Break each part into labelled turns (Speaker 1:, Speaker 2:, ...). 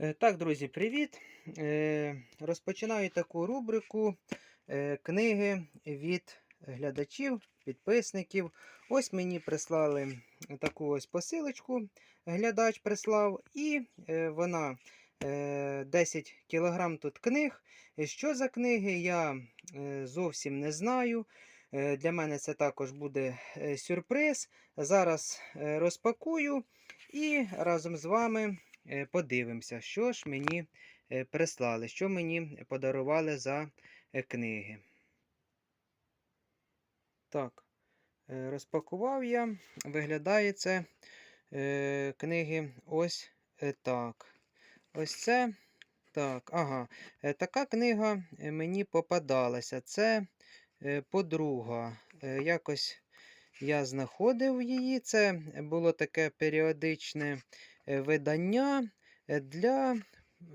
Speaker 1: Е, Так, друзі, привіт! Е, Розпочинаю таку рубрику е, книги від глядачів, підписників. Ось мені прислали таку ось посилочку. Глядач прислав, і вона е, 10 кілограм тут книг. Що за книги, я зовсім не знаю. Для мене це також буде сюрприз. Зараз розпакую і разом з вами подивимося, що ж мені е, прислали, що мені подарували за е, книги. Так, е, розпакував я. Виглядає це е, книги ось е, так. Ось це. Так, ага. Е, Така книга е, мені попадалася. Це е, подруга. Е, Якось я знаходив її. Це було таке періодичне е, видання е, для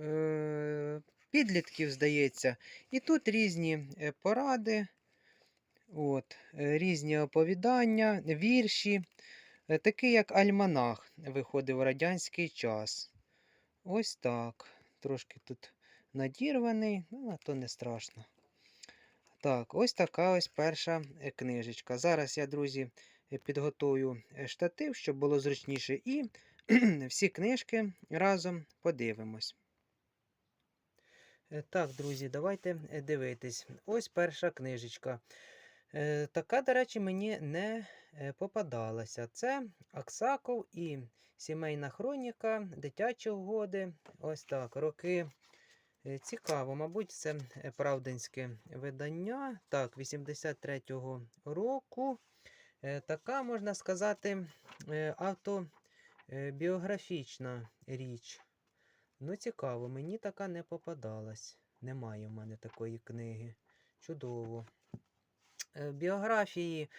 Speaker 1: е, підлітків, здається. І тут різні поради, от, різні оповідання, вірші. Такий як альманах виходив в радянський час. Ось так. Трошки тут надірваний, ну, а то не страшно. Так, ось така ось перша е, книжечка. Зараз я, друзі, е, підготую е, штатив, щоб було зручніше, і всі книжки разом подивимось. Так, друзі, давайте дивитись. Ось перша книжечка. Така, до речі, мені не попадалася. Це Аксаков і сімейна хроніка, дитячі угоди. Ось так, роки. Е, Цікаво, мабуть, це е, правдинське видання. Так, 83-го року. Е, Така, можна сказати, автобіографічна річ. Ну, цікаво, мені така не попадалась. Немає в мене такої книги. Чудово. Біографії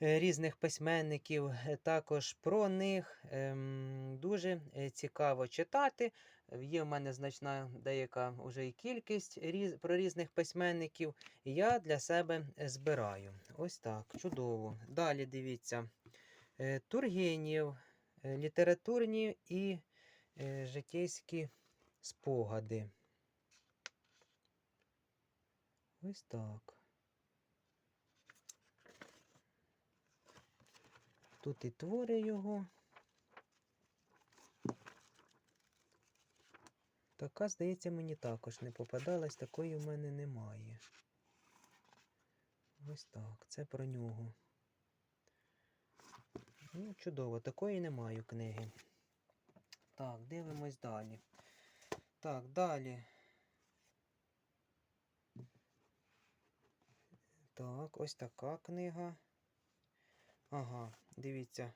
Speaker 1: різних письменників, е, також про них ем, дуже е, цікаво читати. Е, Є в мене значна деяка вже і кількість про різних письменників. Я для себе е, збираю. Ось так, чудово. Далі дивіться. Е, Тургенєв, е, літературні і е, житейські спогади. Ось так. Тут і твори його. Така, здається, мені також не попадалась, такої в мене немає. Ось так, це про нього. Ну, чудово, такої не маю книги. Так, дивимось далі. Так, далі. Так, ось така книга. Ага, дивіться.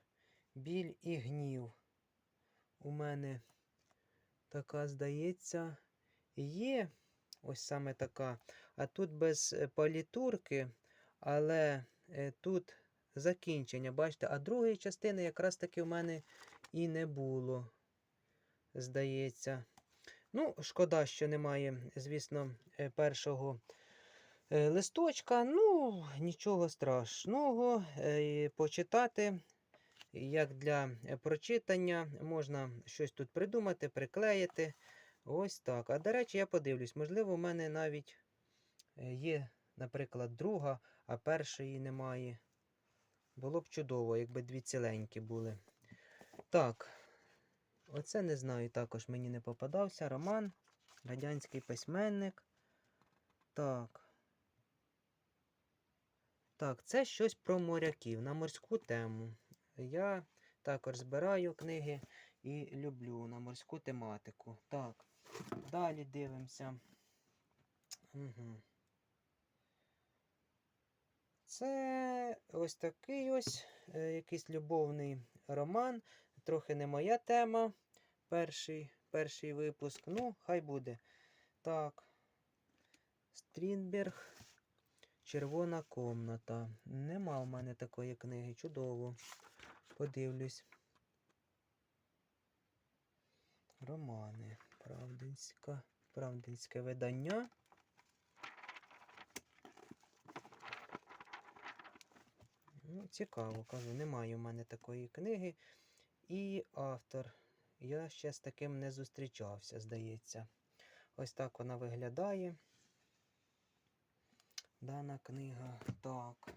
Speaker 1: Біль і гнів. У мене така, здається, є. Ось саме така. А тут без е, палітурки, але е, тут закінчення, бачите, а другої частини якраз таки в мене і не було. Здається. Ну, шкода, що немає, звісно, е, першого листочка. Ну, нічого страшного. Е, Почитати, як для е, прочитання, можна щось тут придумати, приклеїти. Ось так. А до речі, я подивлюсь, можливо, в мене навіть е, є, наприклад, друга, а першої немає. Було б чудово, якби дві ціленькі були. Так, оце не знаю, також мені не попадався. Роман, радянський письменник. Так. Так, це щось про моряків на морську тему. Я також збираю книги і люблю на морську тематику. Так, далі дивимося. Угу. Це ось такий ось е, якийсь любовний роман. Трохи не моя тема. Перший, перший випуск. Ну, хай буде. Так. Стрінберг. Червона комната. Нема в мене такої книги. Чудово. Подивлюсь. Романи. Правдинська. Правдинське видання. Ну, цікаво, кажу, немає в мене такої книги. І автор я ще з таким не зустрічався, здається. Ось так вона виглядає. Дана книга. Так.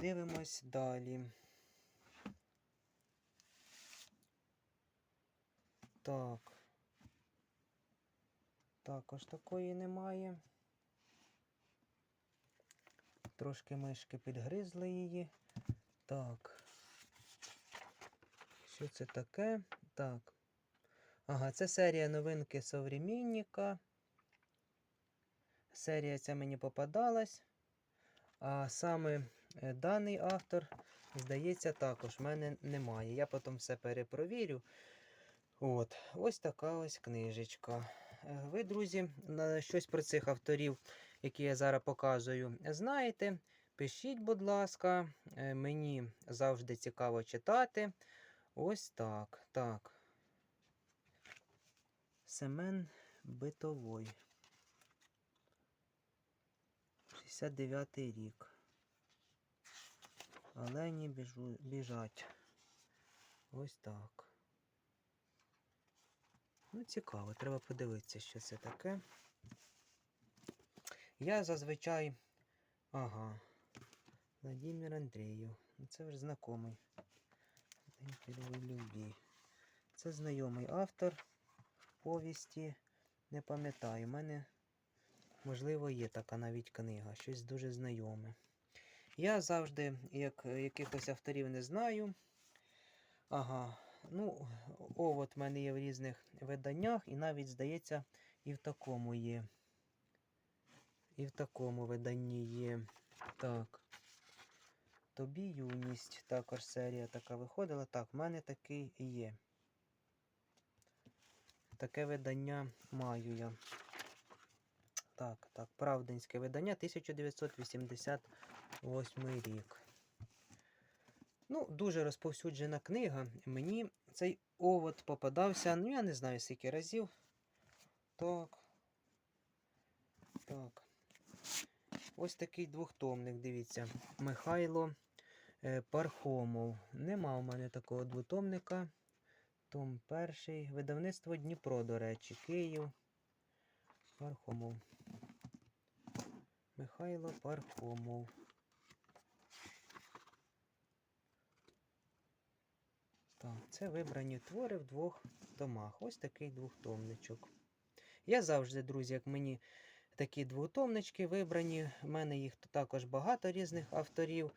Speaker 1: Дивимось далі. Так. Також такої немає. Трошки мишки підгризли її. Так. Що це таке? Так. Ага, це серія новинки современника. Серія ця мені попадалась. А саме е, даний автор, здається, також в мене немає. Я потім все перепровірю. От, ось така ось книжечка. Е, Ви, друзі, щось про цих авторів, які я зараз показую, знаєте. Пишіть, будь ласка, Е, мені завжди цікаво читати. Ось так. Так. Семен Битовой. 69-й рік. Олені біжу, біжать. Ось так. Ну, цікаво, треба подивитися, що це таке. Я зазвичай. Ага. Владимир Андрієв. Ну, Це вже знайомий. Любві. Це знайомий автор повісті. Не пам'ятаю. У мене, можливо, є така навіть книга, щось дуже знайоме. Я завжди, як якихось авторів не знаю. Ага. Ну, овод в мене є в різних виданнях, і навіть, здається, і в такому є. І в такому виданні є. Так. Тобі юність. Також серія така виходила. Так, в мене такий є. Таке видання маю я. Так, так, правдинське видання 1988 рік. Ну, дуже розповсюджена книга. Мені цей овод попадався, ну, я не знаю, скільки разів. Так. Так. Ось такий двохтомник, дивіться. Михайло е, Пархомов. Нема у мене такого двотомника. Том перший. Видавництво Дніпро, до речі, Київ. Пархомов. Михайло Пархомов. Так, це вибрані твори в двох томах. Ось такий двохтомничок. Я завжди, друзі, як мені такі двотомнички вибрані. У мене їх також багато різних авторів.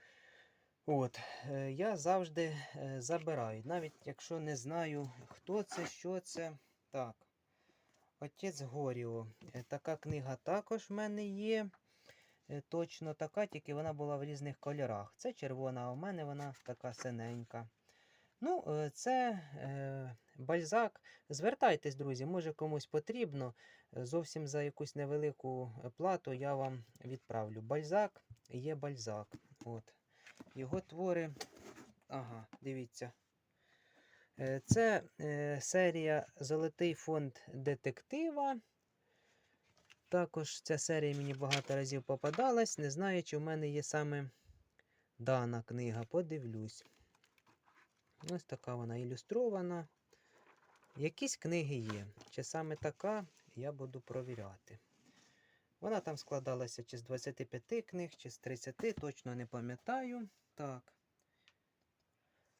Speaker 1: От, е, Я завжди е, забираю, навіть якщо не знаю, хто це, що це. Так. Отець Горіо. Е, Така книга також в мене є. Е, Точно така, тільки вона була в різних кольорах. Це червона, а у мене вона така синенька. Ну, е, це е, бальзак. Звертайтесь, друзі, може комусь потрібно. Зовсім за якусь невелику плату я вам відправлю. Бальзак є бальзак. От. Його твори. Ага, дивіться. Е, Це е, серія Золотий фонд детектива. Також ця серія мені багато разів попадалась. Не знаю, чи в мене є саме дана книга. Подивлюсь. Ось така вона ілюстрована. Якісь книги є. Чи саме така, я буду провіряти. Вона там складалася чи з 25 книг, чи з 30, точно не пам'ятаю. Так.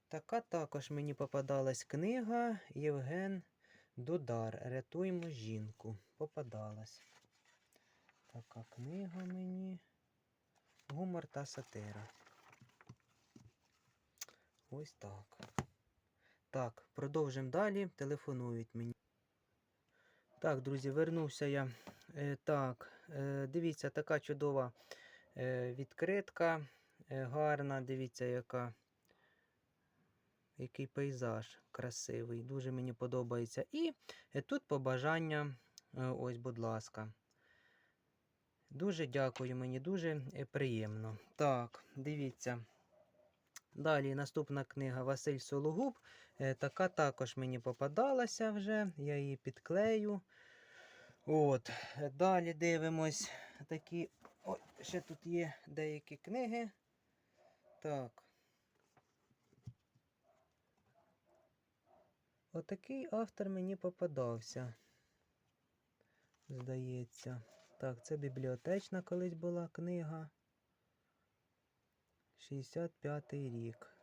Speaker 1: Така також мені попадалась книга Євген Дудар. Рятуємо жінку. Попадалась. Така книга мені. Гумор та сатира. Ось так. Так, продовжимо далі. Телефонують мені. Так, друзі, вернувся я. Е, так, е, дивіться, така чудова е, відкритка. Е, гарна, дивіться, яка. Який пейзаж красивий. Дуже мені подобається. І е, тут побажання. Е, ось, будь ласка. Дуже дякую, мені дуже е, приємно. Так, дивіться. Далі наступна книга Василь Сологуб. Е, Така також мені попадалася вже. Я її підклею. От. Далі дивимось. Такі. Ой, ще тут є деякі книги. Так. отакий автор мені попадався. Здається. Так, це бібліотечна колись була книга. 65-й рік.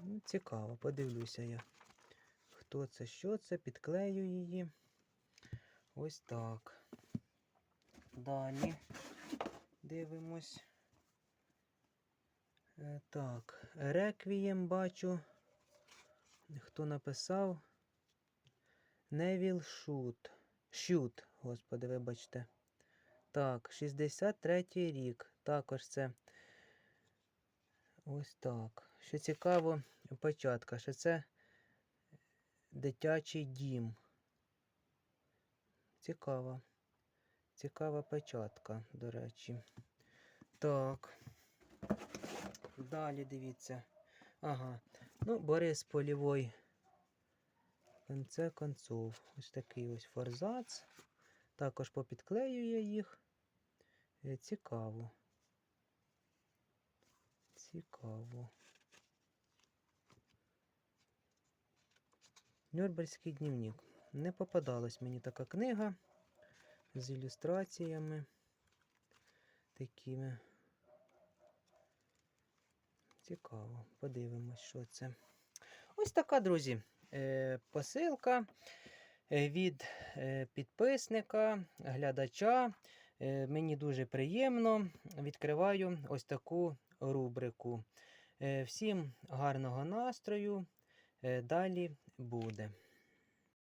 Speaker 1: Ну, цікаво, подивлюся я. Хто це, що це, підклею її. Ось так. Далі дивимось. Е, Так, реквієм бачу. Хто написав? Невіл Шут. Шют, господи, вибачте. Так, 63-й рік. Також це. Ось так. Що цікаво, початка, що це дитячий дім. Цікаво. Цікава печатка, до речі. Так. Далі дивіться. Ага. Ну, Борис Полівой. Конце концов. Ось такий ось форзац. Також попідклеює їх. Е, Цікаво. Цікаво. Нюрнберзький дневник. Не попадалась мені така книга з ілюстраціями такими. Цікаво, подивимось, що це. Ось така, друзі, посилка е, від е, підписника, глядача. Е, Мені дуже приємно. Відкриваю ось таку рубрику. Е, Всім гарного настрою. Е, Далі буде.